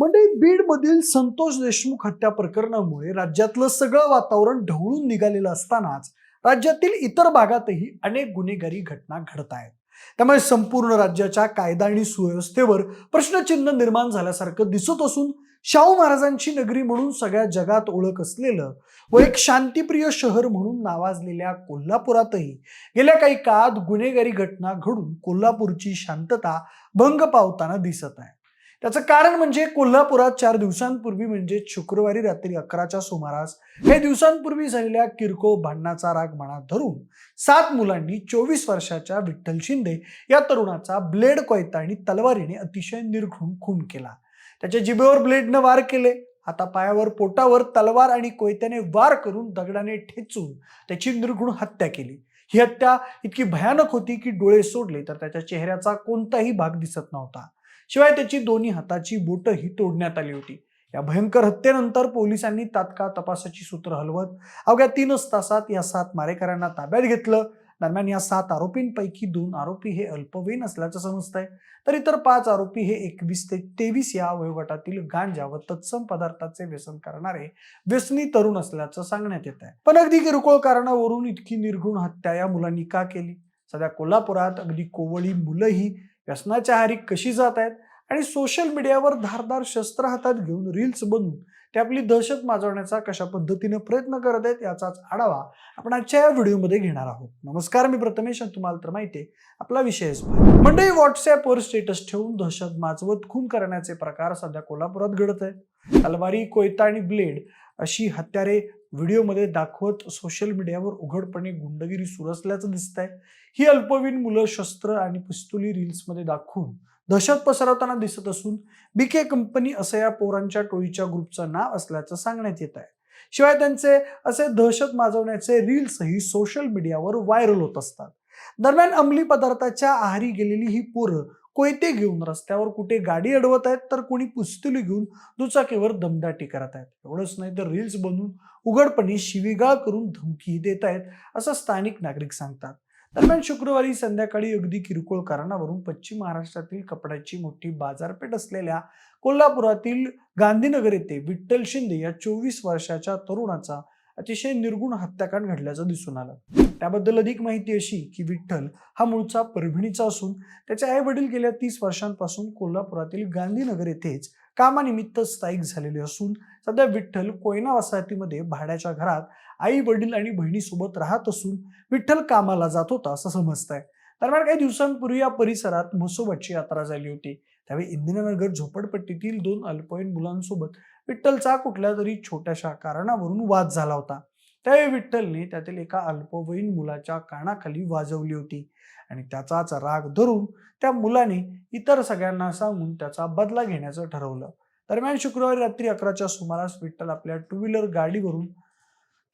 म्हणजे बीडमधील संतोष देशमुख हत्या प्रकरणामुळे राज्यातलं सगळं वातावरण ढवळून निघालेलं असतानाच राज्यातील इतर भागातही अनेक गुन्हेगारी घटना घडत आहेत. त्यामुळे संपूर्ण राज्याच्या कायदा आणि सुव्यवस्थेवर प्रश्नचिन्ह निर्माण झाल्यासारखं दिसत असून शाहू महाराजांची नगरी म्हणून सगळ्या जगात ओळख असलेलं व एक शांतिप्रिय शहर म्हणून नावाजलेल्या कोल्हापुरातही गेल्या काही काळात गुन्हेगारी घटना घडून कोल्हापूरची शांतता भंग पावताना दिसत आहे. त्याचं कारण म्हणजे कोल्हापुरात चार दिवसांपूर्वी म्हणजे शुक्रवारी रात्री अकराच्या सुमारास हे दिवसांपूर्वी झालेल्या किरकोळ भांडणाचा राग मनात धरून सात मुलांनी चोवीस वर्षाच्या विठ्ठल शिंदे या तरुणाचा ब्लेड कोयता आणि तलवारीने अतिशय निर्घृण खून केला. त्याच्या जिभेवर ब्लेडनं वार केले. आता पायावर पोटावर तलवार आणि कोयत्याने वार करून दगडाने ठेचून त्याची निर्घृण हत्या केली. ही हत्या इतकी भयानक होती की डोळे सोडले तर त्याच्या चेहऱ्याचा कोणताही भाग दिसत नव्हता. शिवाय त्याची दोन्ही हाताची बोटही तोडण्यात आली होती. या भयंकर हत्येनंतर पोलिसांनी तात्काळ तपासाची सूत्र हलवत अवघ्या तीनच तासात या सात मारेकऱ्यांना ताब्यात घेतलं. दरम्यान या सात आरोपींपैकी दोन आरोपी हे अल्पवयीन असल्याचं समजतंय. तर इतर पाच आरोपी हे एकवीस ते तेवीस या वयोगटातील गांजा व तत्सम पदार्थाचे व्यसन करणारे व्यसनी तरुण असल्याचं सांगण्यात येत आहे पण अगदी किरकोळ कारणावरून इतकी निर्गुण हत्या या मुलांनी का केली? सध्या कोल्हापुरात अगदी कोवळी मुलंही व्यसनाच्या हारी कशी जात आहेत आणि सोशल मीडियावर धारदार शस्त्र हातात घेऊन रील्स बनवून ते आपली दहशत माजवण्याचा कशा पद्धतीने प्रयत्न करत आहेत याचाच आढावा आपण आजच्या या व्हिडिओमध्ये घेणार आहोत. नमस्कार मी प्रथमेश आणि तुम्हाला तर माहिती आपला विषय मंडळी व्हॉट्सअपवर स्टेटस ठेवून दहशत माजवत खून करण्याचे प्रकार सध्या कोल्हापुरात घडत आहे तलवारी कोयता आणि ब्लेड अशी हत्यारे व्हिडिओमध्ये दाखवत सोशल मीडियावर उघडपणे गुंडगिरी सुरू असल्याचं दिसतंय. ही अल्पवीन मुलं शस्त्र आणि पिस्तुली रील्समध्ये दाखवून दहशत पसरवताना दिसत असून बीके कंपनी असं या पोरांच्या टोळीच्या ग्रुपचं नाव असल्याचं सांगण्यात येत आहे. शिवाय त्यांचे असे दहशत माजवण्याचे रील्सही सोशल मीडियावर व्हायरल होत असतात. दरम्यान अंमली पदार्थाच्या आहारी गेलेली ही पोरं कोयते घेऊन रस्त्यावर कुठे गाडी अडवत आहेत तर कोणी पुस्तुली घेऊन दुचाकीवर दमदाटी करत आहेत. एवढंच नाही तर रील्स बनवून उघडपणे शिवीगाळ करून धमकी देत आहेत असं स्थानिक नागरिक सांगतात. दरम्यान शुक्रवारी संध्याकाळी अगदी किरकोळ कारणावरून पश्चिम महाराष्ट्रातील कपड्याची मोठी बाजारपेठ असलेल्या कोल्हापुरातील गांधीनगर येथे विठ्ठल शिंदे या चोवीस वर्षाच्या तरुणाचा अतिशय निर्गुण हत्याकांड घडल्याचं दिसून आलं. त्याबद्दल अधिक माहिती अशी की विठ्ठल हा मूळचा परभणीचा असून त्याचे आई वडील गेल्या तीस वर्षांपासून कोल्हापुरातील गांधीनगर येथेच कामानिमित्त स्थायिक झालेले असून सध्या विठ्ठल कोयना वसाहतीमध्ये भाड्याच्या घरात आई वडील आणि बहिणीसोबत राहत असून विठ्ठल कामाला जात होता असं समजत आहे दरम्यान काही दिवसांपूर्वी या परिसरात म्हसोबाची यात्रा झाली होती. त्यावेळी इंदिरानगर झोपडपट्टीतील दोन अल्पवयीन मुलांसोबत विठ्ठलचा कुठल्या तरी छोट्याशा कारणावरून वाद झाला होता. त्यावेळी विठ्ठलने त्यातील एका अल्पवयीन मुलाच्या कानाखाली वाजवली होती आणि त्याचाच राग धरून त्या मुलाने इतर सगळ्यांना सांगून त्याचा बदला घेण्याचं ठरवलं. दरम्यान शुक्रवारी रात्री अकराच्या सुमारास विठ्ठल आपल्या टू व्हीलर गाडीवरून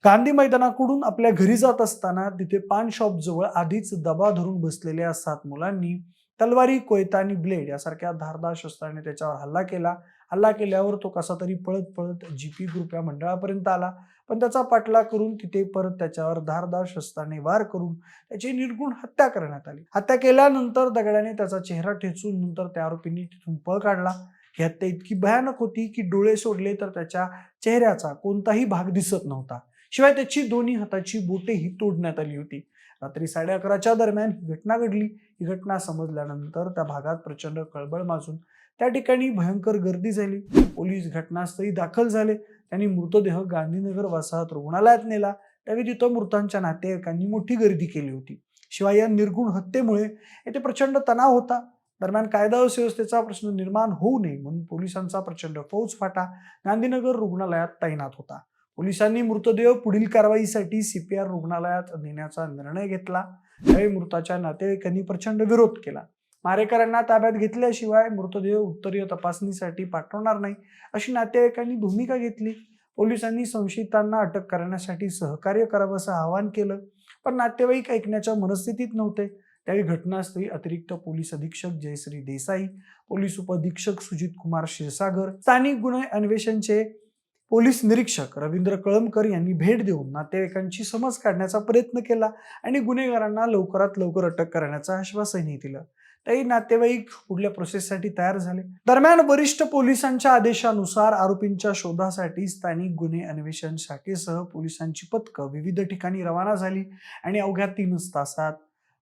गांधी मैदानाकडून आपल्या घरी जात असताना तिथे पान शॉप जवळ आधीच दबा धरून बसलेल्या सात मुलांनी तलवारी कोयता आणि ब्लेड यासारख्या धारदार शस्त्राने त्याच्यावर हल्ला केला. हल्ला केल्यावर तो कसा तरी पळत पळत जीपी ग्रुप या मंडळापर्यंत आला. पण त्याचा पाठला करून तिथे परत त्याच्यावर धारदार शस्त्राने वार करून त्याची निर्गुण हत्या करण्यात आली. हत्या केल्यानंतर दगडाने त्याचा चेहरा ठेचून नंतर त्या आरोपींनी तिथून पळ काढला. ही हत्या इतकी भयानक होती की डोळे सोडले तर त्याच्या चेहऱ्याचा कोणताही भाग दिसत नव्हता. शिवाय त्याची दोन्ही हाताची बोटेही तोडण्यात आली होती. रात्री साडे अकराच्या दरम्यान ही घटना घडली. ही घटना समजल्यानंतर त्या भागात प्रचंड कळबळ माजून त्या ठिकाणी भयंकर गर्दी झाली. पोलीस घटनास्थळी दाखल झाले. त्यांनी मृतदेह गांधीनगर वसाहत रुग्णालयात नेला. त्यावेळी तिथं मृतांच्या नातेवाईकांनी मोठी गर्दी केली होती. शिवाय या निर्गुण हत्येमुळे येथे प्रचंड तणाव होता. दरम्यान कायदा व सुव्यवस्थेचा प्रश्न निर्माण होऊ नये म्हणून पोलिसांचा प्रचंड फौजफाटा गांधीनगर रुग्णालयात तैनात होता. पोलिसांनी मृतदेह पुढील कारवाईसाठी सीपीआर रुग्णालयात नेण्याचा निर्णय घेतला. त्यावेळी मृताच्या नातेवाईकांनी प्रचंड विरोध केला. मारेकऱ्यांना ताब्यात घेतल्याशिवाय मृतदेह उत्तरीय तपासणीसाठी पाठवणार नाही अशी नातेवाईकांनी भूमिका घेतली. पोलिसांनी संशयितांना अटक करण्यासाठी सहकार्य करावं असं आवाहन केलं पण नातेवाईक ऐकण्याच्या मनस्थितीत नव्हते. त्यावेळी घटनास्थळी अतिरिक्त पोलीस अधीक्षक जयश्री देसाई पोलीस उपअधीक्षक सुजित कुमार क्षीरसागर स्थानिक गुन्हे अन्वेषणचे पोलीस निरीक्षक रवींद्र कळमकर यांनी भेट देऊन नातेवाईकांची समज काढण्याचा प्रयत्न केला आणि गुन्हेगारांना लवकरात लवकर अटक करण्याचं आश्वासनही दिलं. त्याही नातेवाईक पुढल्या प्रोसेससाठी तयार झाले. दरम्यान वरिष्ठ पोलिसांच्या आदेशानुसार आरोपींच्या शोधासाठी स्थानिक गुन्हे अन्वेषण शाखेसह पोलिसांची पथकं विविध ठिकाणी रवाना झाली आणि अवघ्या तीनच तासात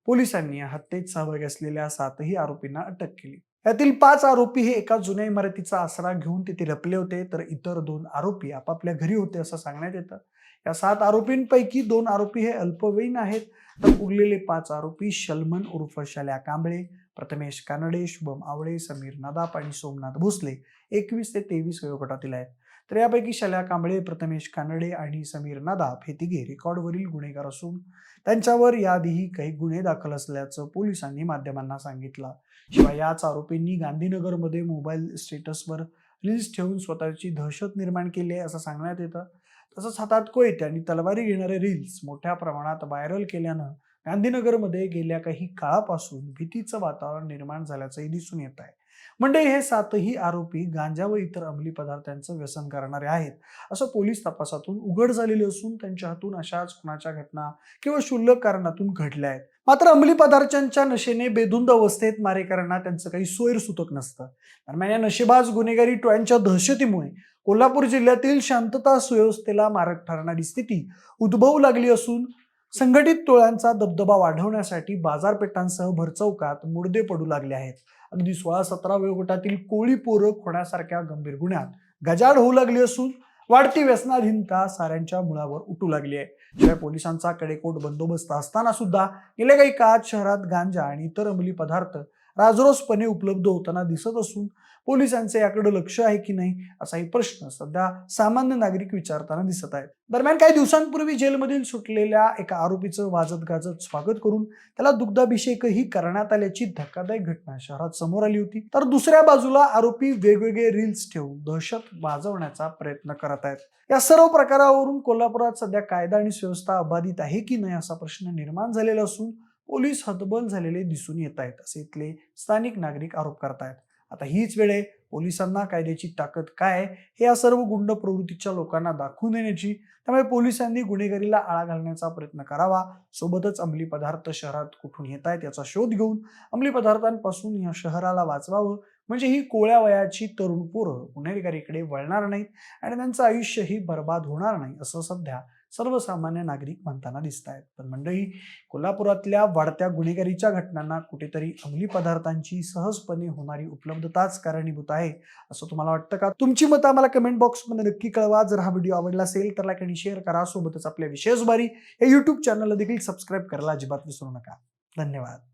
पोलिसांनी हत्येत सहभागी असलेल्या सातही आरोपींना अटक केली. यातील पाच आरोपी हे एका जुन्या इमारतीचा आसरा घेऊन तिथे लपले होते. तर इतर दोन आरोपी आपापल्या घरी होते असं सांगण्यात येतं. या सात आरोपींपैकी दोन आरोपी हे अल्पवयीन आहेत. तर उरलेले पाच आरोपी शलमन उर्फ शल्या कांबळे प्रथमेश कानडे शुभम आवळे समीर नदाप आणि सोमनाथ भोसले एकवीस ते तेवीस वयोगटातील आहेत. तर यापैकी शल्या कांबळे प्रथमेश कानडे आणि समीर नादाप हे तिघे रेकॉर्डवरील गुन्हेगार असून त्यांच्यावर याआधीही काही गुन्हे दाखल असल्याचं पोलिसांनी माध्यमांना सांगितलं. शिवाय याच आरोपींनी गांधीनगरमध्ये मोबाईल स्टेटसवर रील्स ठेवून स्वतःची दहशत निर्माण केली आहे असं सांगण्यात येतं. तसंच हातात कोयते आणि तलवारी घेणारे रील्स मोठ्या प्रमाणात व्हायरल केल्यानं गांधीनगरमध्ये गेल्या काही काळापासून भीतीचं वातावरण निर्माण झाल्याचंही दिसून येत आहे. म्हणजे हे सातही आरोपी गांजा व इतर अंमली पदार्थांचं व्यसन करणारे आहेत. असं पोलीस तपासातून उघड झालेले असून त्यांच्या हातून अशाच खुनाच्या घटना किंवा क्षुल्लक कारणातून घडल्या आहेत. मात्र अंमली पदार्थांच्या नशेने बेधुंद अवस्थेत मारेकऱ्यांना त्यांचं काही सोयर सुतक नसतं. दरम्यान या नशेबाज गुन्हेगारी टोळ्यांच्या दहशतीमुळे कोल्हापूर जिल्ह्यातील शांतता सुव्यवस्थेला मारक ठरणारी स्थिती उद्भवू लागली असून संघटित टोळ्यांचा दबदबा वाढवण्यासाठी बाजारपेठांसह भरचौकात मुडदे पडू लागले आहेत. अगदी सोळा सतरा वयोगटातील कोळी पोरं होण्यासारख्या गंभीर गुन्ह्यात गजाड होऊ लागली असून वाढती व्यसनाधीनता साऱ्यांच्या मुळावर उठू लागली आहे. शिवाय पोलिसांचा कडेकोट बंदोबस्त असताना सुद्धा गेल्या काही काळात शहरात गांजा आणि इतर अंमली पदार्थ राजरोसपणे उपलब्ध होताना दिसत असून पोलिसांचे याकडे लक्ष आहे की नाही असाही प्रश्न सध्या सामान्य नागरिक विचारताना दिसत आहेत. दरम्यान काही दिवसांपूर्वी जेलमधील सुटलेल्या एका आरोपीचं वाजत गाजत स्वागत करून त्याला दुग्धाभिषेकही करण्यात आल्याची धक्कादायक घटना शहरात समोर आली होती. तर दुसऱ्या बाजूला आरोपी वेगवेगळे रील्स ठेवून दहशत वाजवण्याचा प्रयत्न करत आहेत. या सर्व प्रकारावरून कोल्हापुरात सध्या कायदा आणि सुव्यवस्था अबाधित आहे की नाही असा प्रश्न निर्माण झालेला असून पोलीस हतबल झालेले दिसून येत आहेत असे इथले स्थानिक नागरिक आरोप करतायत. आता हीच वेळ आहे पोलिसांना कायद्याची ताकद काय हे या सर्व गुंड प्रवृत्तीच्या लोकांना दाखवून देण्याची. त्यामुळे पोलिसांनी गुन्हेगारीला आळा घालण्याचा प्रयत्न करावा. सोबतच अंमली पदार्थ शहरात कुठून येत आहेत याचा शोध घेऊन अंमली पदार्थांपासून या शहराला वाचवावं. म्हणजे ही कोळ्या वयाची तरुण पोरं गुन्हेगारीकडे वळणार नाहीत आणि त्यांचं आयुष्यही बर्बाद होणार नाही असं सध्या सर्वसामान्य नागरिक म्हणताना दिसत आहेत पण मंडळी कोल्हापुरातल्या वाढत्या गुन्हेगारीच्या घटनांना कुठेतरी अंमली पदार्थांची सहजपणे होणारी उपलब्धताच कारणीभूत आहे असं तुम्हाला वाटतं का? तुमची मतं आम्हाला कमेंट बॉक्समध्ये नक्की कळवा. जर हा व्हिडिओ आवडला असेल तर लाईक आणि शेअर करा. सोबतच आपल्या विशेष बारी या युट्यूब चॅनलला देखील सबस्क्राईब करायला अजिबात विसरू नका. धन्यवाद.